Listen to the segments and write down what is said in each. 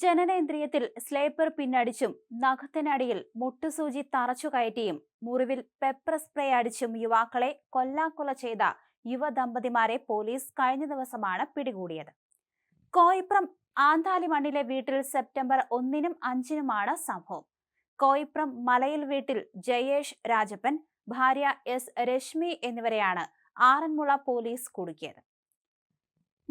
ജനനേന്ദ്രിയത്തിൽ സ്ലേപ്പർ പിന്നടിച്ചും നഖത്തിനടിയിൽ മുട്ടുസൂചി തറച്ചു കയറ്റിയും മുറിവിൽ pepper spray അടിച്ചും യുവാക്കളെ കൊല്ലാക്കൊല ചെയ്ത യുവദമ്പതിമാരെ പോലീസ് കഴിഞ്ഞ ദിവസമാണ് പിടികൂടിയത്. കോയിപ്രം ആന്താലി മണ്ണിലെ വീട്ടിൽ സെപ്റ്റംബർ ഒന്നിനും അഞ്ചിനുമാണ് സംഭവം. കോയിപ്രം മലയിൽ വീട്ടിൽ ജയേഷ് രാജപ്പൻ ഭാര്യ എസ് രശ്മി എന്നിവരെയാണ് ആറന്മുള പോലീസ് കുടുക്കിയത്.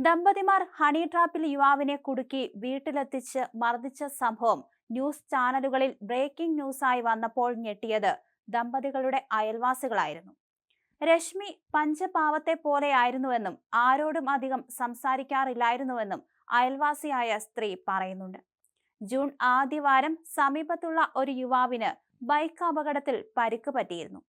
ദമ്പതിമാർ ഹണി ട്രാപ്പിൽ യുവാവിനെ കുടുക്കി വീട്ടിലെത്തിച്ച് മർദ്ദിച്ച സംഭവം ന്യൂസ് ചാനലുകളിൽ ബ്രേക്കിംഗ് ന്യൂസായി വന്നപ്പോൾ ഞെട്ടിയത് ദമ്പതികളുടെ അയൽവാസികളായിരുന്നു. രശ്മി പഞ്ചപാവത്തെ പോലെയായിരുന്നുവെന്നും ആരോടും അധികം സംസാരിക്കാറില്ലായിരുന്നുവെന്നും അയൽവാസിയായ സ്ത്രീ പറയുന്നുണ്ട്. ജൂൺ ആദ്യവാരം സമീപത്തുള്ള ഒരു യുവാവിന് ബൈക്ക് അപകടത്തിൽ പരിക്ക് പറ്റിയിരുന്നു.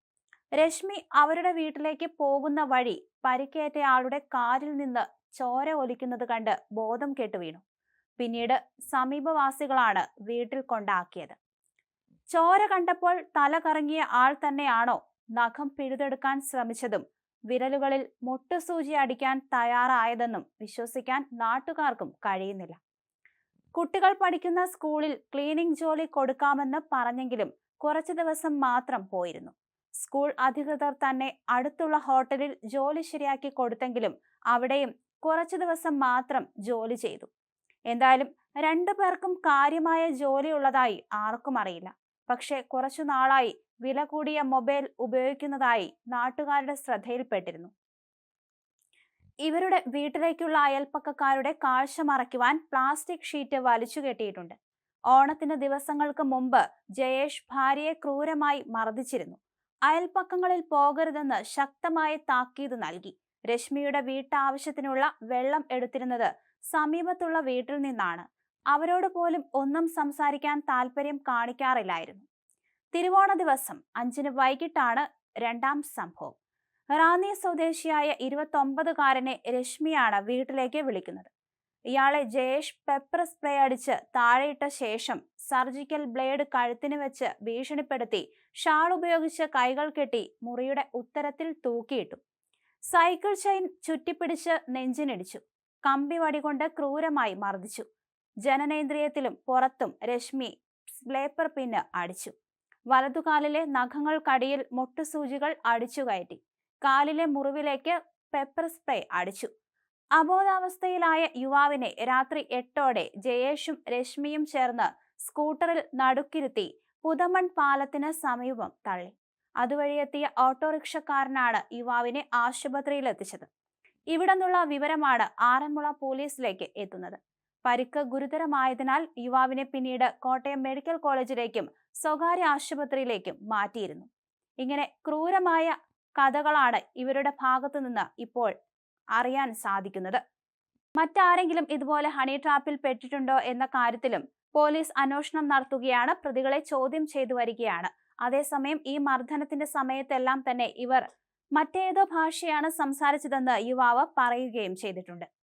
രശ്മി അവരുടെ വീട്ടിലേക്ക് പോകുന്ന വഴി പരിക്കേറ്റയാളുടെ കാറിൽ നിന്ന് ചോര ഒലിക്കുന്നത് കണ്ട് ബോധം കെട്ടു വീണു. പിന്നീട് സമീപവാസികളാണ് വീട്ടിൽ കൊണ്ടാക്കിയത്. ചോര കണ്ടപ്പോൾ തല കറങ്ങിയ ആൾ തന്നെയാണോ നഖം പിഴുതെടുക്കാൻ ശ്രമിച്ചതും വിരലുകളിൽ മുട്ടുസൂചി അടിക്കാൻ തയ്യാറായതെന്നും വിശ്വസിക്കാൻ നാട്ടുകാർക്കും കഴിയുന്നില്ല. കുട്ടികൾ പഠിക്കുന്ന സ്കൂളിൽ ക്ലീനിംഗ് ജോലി കൊടുക്കാമെന്ന് പറഞ്ഞെങ്കിലും കുറച്ചു ദിവസം മാത്രം പോയിരുന്നു. സ്കൂൾ അധികൃതർ തന്നെ അടുത്തുള്ള ഹോട്ടലിൽ ജോലി ശരിയാക്കി കൊടുത്തെങ്കിലും അവിടെയും കുറച്ചു ദിവസം മാത്രം ജോലി ചെയ്തു. എന്തായാലും രണ്ടു പേർക്കും കാര്യമായ ജോലി ഉള്ളതായി ആർക്കും അറിയില്ല. പക്ഷെ കുറച്ചു നാളായി വില കൂടിയ മൊബൈൽ ഉപയോഗിക്കുന്നതായി നാട്ടുകാരുടെ ശ്രദ്ധയിൽപ്പെട്ടിരുന്നു. ഇവരുടെ വീട്ടിലേക്കുള്ള അയൽപ്പക്കക്കാരുടെ കാഴ്ച മറയ്ക്കുവാൻ പ്ലാസ്റ്റിക് ഷീറ്റ് വലിച്ചു കെട്ടിയിട്ടുണ്ട്. ഓണത്തിന് ദിവസങ്ങൾക്ക് മുമ്പ് ജയേഷ് ഭാര്യയെ ക്രൂരമായി മർദ്ദിച്ചിരുന്നു. അയൽപ്പക്കങ്ങളിൽ പോകരുതെന്ന് ശക്തമായ താക്കീത് നൽകി. രശ്മിയുടെ വീട്ടാവശ്യത്തിനുള്ള വെള്ളം എടുത്തിരുന്നത് സമീപത്തുള്ള വീട്ടിൽ നിന്നാണ്. അവരോട് പോലും ഒന്നും സംസാരിക്കാൻ താല്പര്യം കാണിക്കാറില്ലായിരുന്നു. തിരുവോണ ദിവസം അഞ്ചിന് വൈകിട്ടാണ് രണ്ടാം സംഭവം. റാന്നി സ്വദേശിയായ ഇരുപത്തൊമ്പതുകാരനെ രശ്മിയാണ് വീട്ടിലേക്ക് വിളിക്കുന്നത്. ഇയാളെ ജയേഷ് പെപ്പർ സ്പ്രേ അടിച്ച് താഴെയിട്ട ശേഷം സർജിക്കൽ ബ്ലേഡ് കഴുത്തിന് വെച്ച് ഭീഷണിപ്പെടുത്തി ഷാൾ ഉപയോഗിച്ച് കൈകൾ കെട്ടി മുറിയുടെ ഉത്തരത്തിൽ തൂക്കിയിട്ടു. Cycle chain ചുറ്റിപ്പിടിച്ച് നെഞ്ചിനിടിച്ചു. കമ്പി വടികൊണ്ട് ക്രൂരമായി മർദ്ദിച്ചു. ജനനേന്ദ്രിയത്തിലും പുറത്തും രശ്മി സ്ലേപ്പർ പിന്ന് അടിച്ചു. വലതുകാലിലെ നഖങ്ങൾക്കടിയിൽ മുട്ടുസൂചികൾ അടിച്ചു കയറ്റി. കാലിലെ മുറിവിലേക്ക് പെപ്പർ സ്പ്രേ അടിച്ചു. അബോധാവസ്ഥയിലായ യുവാവിനെ രാത്രി എട്ടോടെ ജയേഷും രശ്മിയും ചേർന്ന് സ്കൂട്ടറിൽ നടുക്കിരുത്തി പുതമൺ പാലത്തിന് സമീപം തള്ളി. അതുവഴിയെത്തിയ ഓട്ടോറിക്ഷക്കാരനാണ് യുവാവിനെ ആശുപത്രിയിൽ എത്തിച്ചത് ഇവിടെ നിന്നുള്ള വിവരമാണ് ആറന്മുള പോലീസിലേക്ക് എത്തുന്നത്. പരിക്ക് ഗുരുതരമായതിനാൽ യുവാവിനെ പിന്നീട് കോട്ടയം മെഡിക്കൽ കോളേജിലേക്കും സ്വകാര്യ ആശുപത്രിയിലേക്കും മാറ്റിയിരുന്നു. ഇങ്ങനെ ക്രൂരമായ കഥകളാണ് ഇവരുടെ ഭാഗത്തു നിന്ന് ഇപ്പോൾ അറിയാൻ സാധിക്കുന്നത്. മറ്റാരെങ്കിലും ഇതുപോലെ ഹണി ട്രാപ്പിൽ പെട്ടിട്ടുണ്ടോ എന്ന കാര്യത്തിലും പോലീസ് അന്വേഷണം നടത്തുകയാണ് പ്രതികളെ ചോദ്യം ചെയ്തു വരികയാണ്. അതേസമയം ഈ മർദ്ദനത്തിന്റെ സമയത്തെല്ലാം തന്നെ ഇവർ മറ്റേതോ ഭാഷയാണ് സംസാരിച്ചതെന്ന് യുവാവ് പറയുകയും ചെയ്തിട്ടുണ്ട്.